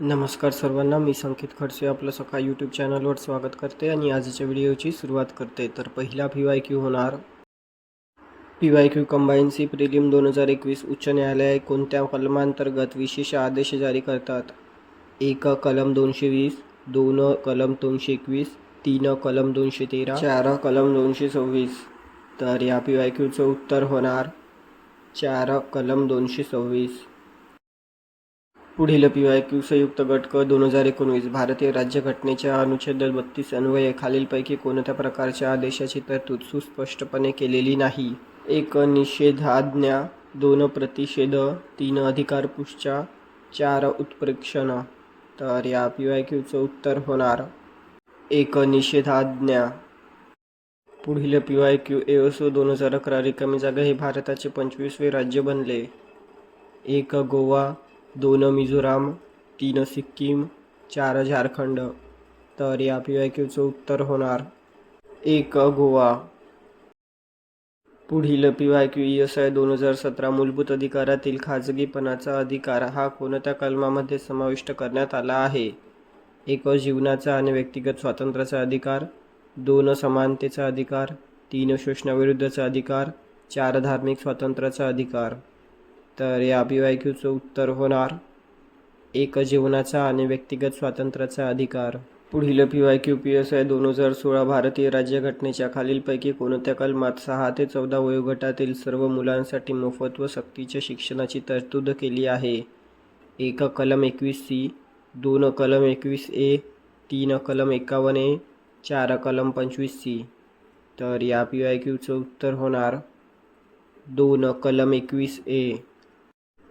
नमस्कार सर्वांना मी संकेत खडसे आपलं सकाळ यूट्यूब चॅनलवर स्वागत करते आणि आजच्या व्हिडिओची सुरुवात करते. तर पहिला पी वाय क्यू होणार. पी वाय क्यू कंबाईनसी प्रिलिम दोन हजार एकवीस उच्च न्यायालय कोणत्या कलमांतर्गत विशेष आदेश जारी करतात? एक कलम दोनशे वीस दोन कलम दोनशे एकवीस तीन कलम दोनशे तेरा चार कलम दोनशे सव्वीस तर या पी वाय क्यूचं उत्तर होणार. चार कलम दोनशे सव्वीस पुढील पी वाय क्यू संयुक्त गट क दोन हजार एकोणवीस भारतीय राज्यघटनेच्या अनुच्छेद बत्तीस अन्वये खालीलपैकी कोणत्या प्रकारच्या आदेशाची तरतूद सुस्पष्टपणे केलेली नाही? एक निषेधाज्ञा. दोन प्रतिषेध. तीन अधिकार पुष्च्या चार उत्प्रेक्षण. तर या पी वाय क्यूचं उत्तर होणार. एक निषेधाज्ञा. पुढील पी वाय क्यू एओसो दोन हजार अकरा रिकामी जागा हे भारताचे पंचवीसवे राज्य बनले. एक गोवा. दोन मिझोराम तीन सिक्कीम चार झारखंड तर या पी वाय क्यूचं उत्तर होणार एक गोवा. पुढील P Y Q E S I दोन हजार सतरा मूलभूत अधिकारातील खाजगीपणाचा अधिकार हा कोणत्या कलमामध्ये समाविष्ट करण्यात आला आहे? एक जीवनाचा आणि व्यक्तिगत स्वातंत्र्याचा अधिकार. दोन समानतेचा अधिकार. तीन शोषणाविरुद्धचा अधिकार. चार धार्मिक स्वातंत्र्याचा अधिकार. तर या पी वाय क्यूचं उत्तर होणार. एक जीवनाचा आणि व्यक्तिगत स्वातंत्र्याचा अधिकार. पुढील P Y Q P S I दोन हजार सोळा भारतीय राज्यघटनेच्या खालीलपैकी कोणत्या कलमात सहा ते चौदा वयोगटातील सर्व मुलांसाठी मोफत व सक्तीच्या शिक्षणाची तरतूद केली आहे? एक कलम एकवीस सी दोन कलम एकवीस ए तीन कलम एकावन्न ए चार कलम पंचवीस सी. तर या पी वाय क्यूचं उत्तर होणार. दोन कलम एकवीस ए.